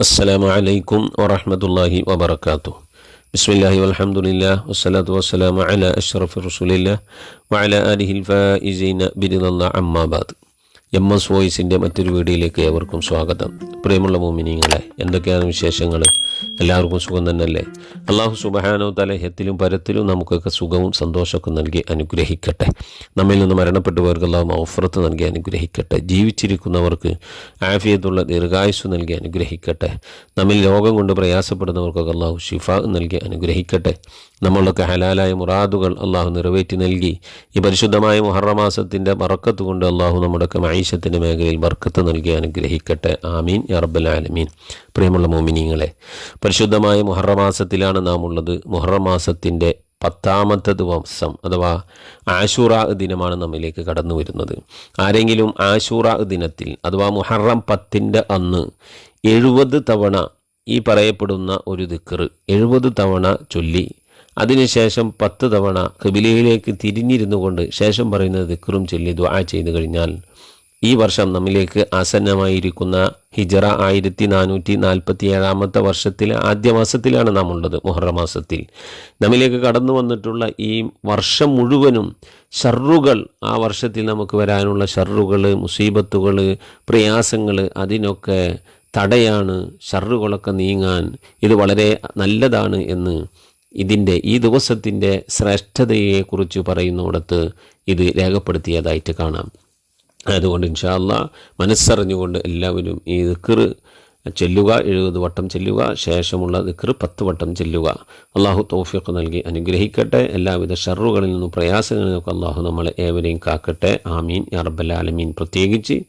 السلام عليكم ورحمة الله وبركاته. بسم الله والحمد لله والصلاة والسلام على أشرف رسول الله وعلى آله الفائزين برضا الله عما بعد. M S വോയിസിന്റെ മറ്റൊരു വീഡിയോയിലേക്ക് ഏവർക്കും സ്വാഗതം. പ്രിയമുള്ള മോമിനിങ്ങളെ എന്തൊക്കെയാണ് വിശേഷങ്ങൾ എല്ലാവർക്കും സുഖം തന്നെയല്ലേ? അള്ളാഹു സുബഹാനോ തലഹ്യത്തിലും പരത്തിലും നമുക്കൊക്കെ സുഖവും സന്തോഷമൊക്കെ നൽകി അനുഗ്രഹിക്കട്ടെ. നമ്മിൽ നിന്ന് മരണപ്പെട്ടവർക്ക് അള്ളാഹു ഓഫറത്ത് നൽകി അനുഗ്രഹിക്കട്ടെ. ജീവിച്ചിരിക്കുന്നവർക്ക് ആഫിയത്തുള്ള ദീർഘായുസ് നൽകി അനുഗ്രഹിക്കട്ടെ. നമ്മിൽ രോഗം കൊണ്ട് പ്രയാസപ്പെടുന്നവർക്കൊക്കെ അള്ളാഹു ഷിഫ നൽകി അനുഗ്രഹിക്കട്ടെ. നമ്മളൊക്കെ ഹലാലായ മുറാദുകൾ അള്ളാഹു നിറവേറ്റി നൽകി. ഈ പരിശുദ്ധമായ മുഹറമാസത്തിന്റെ മറക്കത്ത് കൊണ്ട് അള്ളാഹു നമ്മുടെയൊക്കെ മൈഷത്തിന്റെ മേഖലയിൽ ബർക്കത്ത് നൽകി അനുഗ്രഹിക്കട്ടെ. ആമീൻ. യറബൽ ആലമീൻ. പ്രിയമുള്ള മോമിനിങ്ങളെ പരിശുദ്ധമായ മുഹറമാസത്തിലാണ് നാം ഉള്ളത്. മുഹറമാസത്തിന്റെ പത്താമത്തെ ദിവസം അഥവാ ആശൂറ ദിനമാണ് നമ്മിലേക്ക് കടന്നു വരുന്നത്. ആരെങ്കിലും ആശൂറ ദിനത്തിൽ അഥവാ മുഹറം പത്തിന്റെ അന്ന് എഴുപത് തവണ ഈ പറയപ്പെടുന്ന ഒരു ദിക്കർ എഴുപത് തവണ ചൊല്ലി അതിനുശേഷം പത്ത് തവണ കബിലയിലേക്ക് തിരിഞ്ഞിരുന്നു കൊണ്ട് ശേഷം പറയുന്ന ദിക്കറും ചൊല്ലി ദ്വാ ചെയ്തു കഴിഞ്ഞാൽ ഈ വർഷം നമ്മിലേക്ക് ആസന്നമായിരിക്കുന്ന ഹിജറ ആയിരത്തി നാനൂറ്റി നാൽപ്പത്തി ഏഴാമത്തെ വർഷത്തിലെ ആദ്യ മാസത്തിലാണ് നാം ഉള്ളത് മുഹറ മാസത്തിൽ. നമ്മിലേക്ക് കടന്നു വന്നിട്ടുള്ള ഈ വർഷം മുഴുവനും ഷർറുകൾ ആ വർഷത്തിൽ നമുക്ക് വരാനുള്ള ഷർറുകൾ മുസീബത്തുകൾ പ്രയാസങ്ങൾ അതിനൊക്കെ തടയാണ് ഷർറുകളൊക്കെ നീങ്ങാൻ ഇത് വളരെ നല്ലതാണ് എന്ന് ഇതിന്റെ ഈ ദിവസത്തിന്റെ ശ്രേഷ്ഠതയെക്കുറിച്ച് പറയുന്നിടത്ത് ഇത് രേഖപ്പെടുത്തിയതായിട്ട് കാണാം. അതുകൊണ്ട് ഇൻഷാല്ല മനസ്സറിഞ്ഞുകൊണ്ട് എല്ലാവരും ഈ ദിക്കറ് ചെല്ലുക എഴുപത് വട്ടം ചെല്ലുക ശേഷമുള്ള ദിക്കറ് പത്ത് വട്ടം ചെല്ലുക. അള്ളാഹു തോഫിയൊക്കെ നൽകി അനുഗ്രഹിക്കട്ടെ. എല്ലാവിധ ഷറുകളിൽ നിന്നും പ്രയാസങ്ങളിൽ നിന്നൊക്കെ അള്ളാഹു നമ്മളെ ഏവരെയും കാക്കട്ടെ. ആമീൻ. അറബലാലമീൻ പ്രത്യേകിച്ച്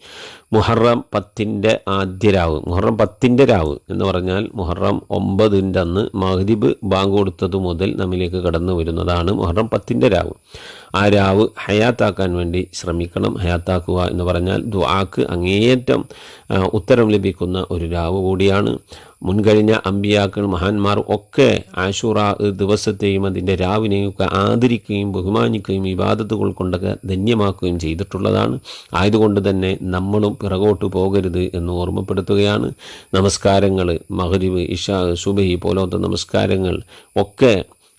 മുഹറം പത്തിന്റെ ആദ്യ രാവ് മുഹറം പത്തിന്റെ രാവ് എന്ന് പറഞ്ഞാൽ മുഹറം ഒമ്പതിന്റെ അന്ന് മഹദീബ് ബാങ്ക് കൊടുത്തത് മുതൽ നമ്മിലേക്ക് കടന്നു വരുന്നതാണ് മുഹറം പത്തിന്റെ രാവ്. ആ രാവ് ഹയാത്താക്കാൻ വേണ്ടി ശ്രമിക്കണം. ഹയാത്താക്കുക എന്ന് പറഞ്ഞാൽ ദുആക്ക് അങ്ങേയറ്റം ഉത്തരം ലഭിക്കുന്ന ഒരു രാവ് കൂടിയാണ്. മുൻകഴിഞ്ഞ അമ്പിയാക്കൾ മഹാന്മാർ ഒക്കെ ആശുറ ദിവസത്തെയും അതിന്റെ രാവിനെയും ഒക്കെ ആദരിക്കുകയും ബഹുമാനിക്കുകയും വിവാദത്തുകൾ കൊണ്ടൊക്കെ ധന്യമാക്കുകയും ചെയ്തിട്ടുള്ളതാണ്. ആയതുകൊണ്ട് തന്നെ നമ്മളും പിറകോട്ട് പോകരുത് എന്ന് ഓർമ്മപ്പെടുത്തുകയാണ്. നമസ്കാരങ്ങൾ മഹരിവ് ഇഷ സുബഹി പോലത്തെ നമസ്കാരങ്ങൾ ഒക്കെ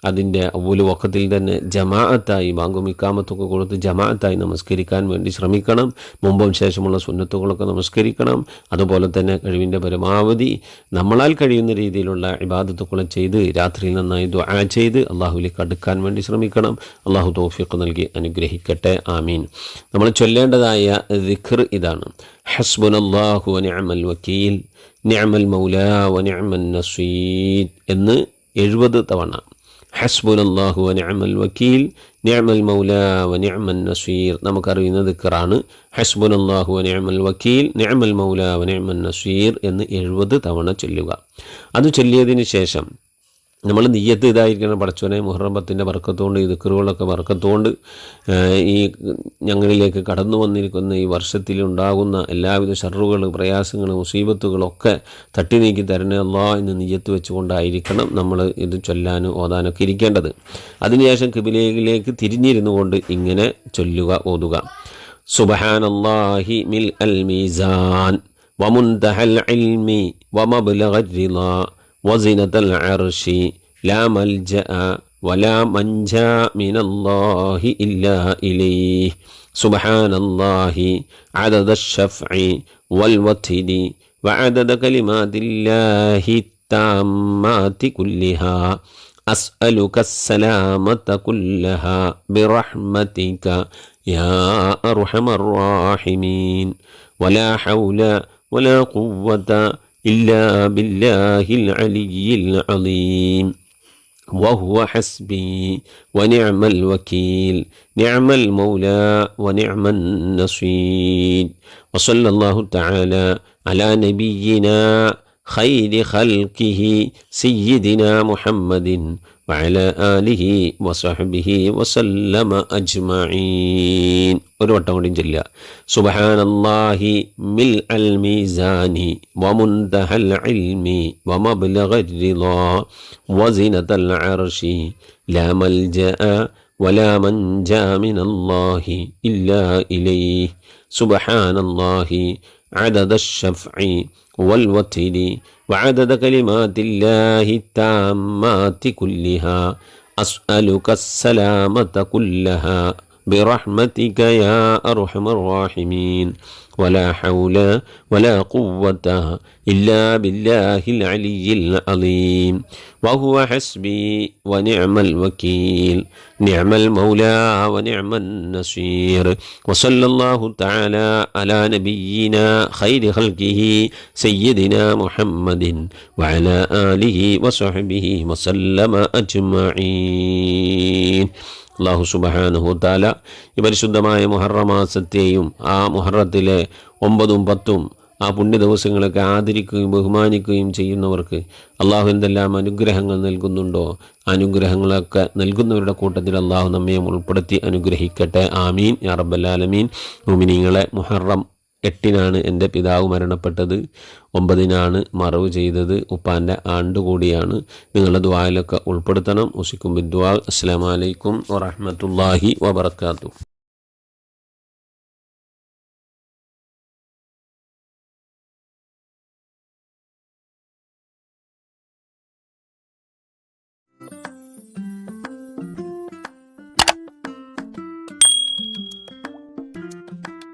അതിന്റെ അവൽ വക്കത്തിൽ തന്നെ ജമാഅത്തായി ബാങ്കും ഇക്കാമത്തൊക്കെ കൊടുത്ത് ജമാഅത്തായി നമസ്കരിക്കാൻ വേണ്ടി ശ്രമിക്കണം. മുമ്പും ശേഷമുള്ള സുന്നത്തുകളൊക്കെ നമസ്കരിക്കണം. അതുപോലെ തന്നെ കഴിവിന്റെ പരമാവധി നമ്മളാൽ കഴിയുന്ന രീതിയിലുള്ള ഇബാദത്തുകളെ ചെയ്ത് രാത്രിയിൽ നന്നായി ദ്വാ ചെയ്ത് അള്ളാഹുലേക്ക് അടുക്കാൻ വേണ്ടി ശ്രമിക്കണം. അള്ളാഹു തോഫിക്ക് നൽകി അനുഗ്രഹിക്കട്ടെ. ആമീൻ. നമ്മൾ ചൊല്ലേണ്ടതായ ദിഖർ ഇതാണ്. ഹസ്ബുൻ അള്ളാഹു നിഅമൽ വക്കീൽ നിഅമൽ മൗല വനിഅമൽ നസീദ് എന്ന് എഴുപത് തവണ. ഹസ്ബുനല്ലാഹു വനിഅമൽ വക്കീൽ നിഅമൽ മൗല വനിഅമൽ നസീർ. നമുക്കറിയുന്ന ദിക്കറാണ് ഹസ്ബുനല്ലാഹു വനിഅമൽ വക്കീൽ നിഅമൽ മൗല വനിഅമൽ നസീർ എന്ന് എഴുപത് തവണ ചൊല്ലുക. അത് ചൊല്ലിയതിന് ശേഷം നമ്മൾ നീയത്ത് ഇതായിരിക്കണം പടച്ചോനെ മുഹറമ്പത്തിന്റെ വർക്കത്തുകൊണ്ട് ഈ ദിക്കറുകളൊക്കെ വർക്കത്തുകൊണ്ട് ഈ ഞങ്ങളിലേക്ക് കടന്നു വന്നിരിക്കുന്ന ഈ വർഷത്തിലുണ്ടാകുന്ന എല്ലാവിധ ഷറുകളും പ്രയാസങ്ങളും മുസീബത്തുകളൊക്കെ തട്ടി നീക്കി തരണേ അല്ലാ എന്ന് നീയത്ത് വെച്ചുകൊണ്ടായിരിക്കണം നമ്മൾ ഇത് ചൊല്ലാനും ഓതാനൊക്കെ ഇരിക്കേണ്ടത്. അതിനുശേഷം കിബിലേഖിലേക്ക് തിരിഞ്ഞിരുന്നു കൊണ്ട് ഇങ്ങനെ ചൊല്ലുക ഓതുക. സുബഹാനല്ലാഹി മിൽ അൽ മീസാൻ വമുന്തഹൽ ഇൽമി വമബ്ലഗ വമബുലഹ وزنة العرش لا ملجأ ولا منجأ من الله إلا إليه. سبحان الله عدد الشفع والوتد وعدد كلمات الله التامات كلها. أسألك السلامة كلها برحمتك يا أرحم الراحمين. ولا حول ولا قوة إلا بالله العلي العظيم. وهو حسبي ونعم الوكيل. نعم المولى ونعم النصير. وصلى الله تعالى على نبينا خير خلقه سيدنا محمد وعلى آله وصحبه وسلم أجمعين ഒരു വട്ടം കൂടി ചൊല്ലുക സുബഹാനല്ലാഹി മിൽ അൽ മീസാനി വമുന്തഹൽ ഇൽമി വമബ്ലഗ الرضا وزنة العرش لا ملجأ ولا منجا من الله إلا إليه سبحان الله عدد الشفع والوتر وعدد كلمات الله التامات كلها أسألك السلامة كلها. برحمتك يا أرحم الراحمين ولا حول ولا قوة إلا بالله العلي العظيم وهو حسبي ونعم الوكيل نعم المولى ونعم النصير وصلى الله تعالى على نبينا خير خلقه سيدنا محمد وعلى آله وصحبه وسلم أجمعين അള്ളാഹു സുബഹാനുഹുത്താല ഈ പരിശുദ്ധമായ മുഹറമാസത്തെയും ആ മുഹറത്തിലെ ഒമ്പതും പത്തും ആ പുണ്യ ദിവസങ്ങളൊക്കെ ആദരിക്കുകയും ബഹുമാനിക്കുകയും ചെയ്യുന്നവർക്ക് അള്ളാഹു എന്തെല്ലാം അനുഗ്രഹങ്ങൾ നൽകുന്നുണ്ടോ അനുഗ്രഹങ്ങളൊക്കെ നൽകുന്നവരുടെ കൂട്ടത്തിൽ അള്ളാഹു നമ്മയും ഉൾപ്പെടുത്തി അനുഗ്രഹിക്കട്ടെ. ആമീൻ. യാ റബ്ബല്ലാലമീൻ മുമിനിങ്ങളെ മുഹറം എട്ടിനാണ് എന്റെ പിതാവ് മരണപ്പെട്ടത്. ഒമ്പതിനാണ് മറവ് ചെയ്തത്. ഉപ്പാന്റെ ആണ്ട് കൂടിയാണ് നിങ്ങളുടെ ദ്വായിലൊക്കെ ഉൾപ്പെടുത്തണം. ഉസിക്കും ബിദ്വാ അസ്സാം വലൈക്കും വറഹമത്തല്ലാഹി വബർക്കാത്തു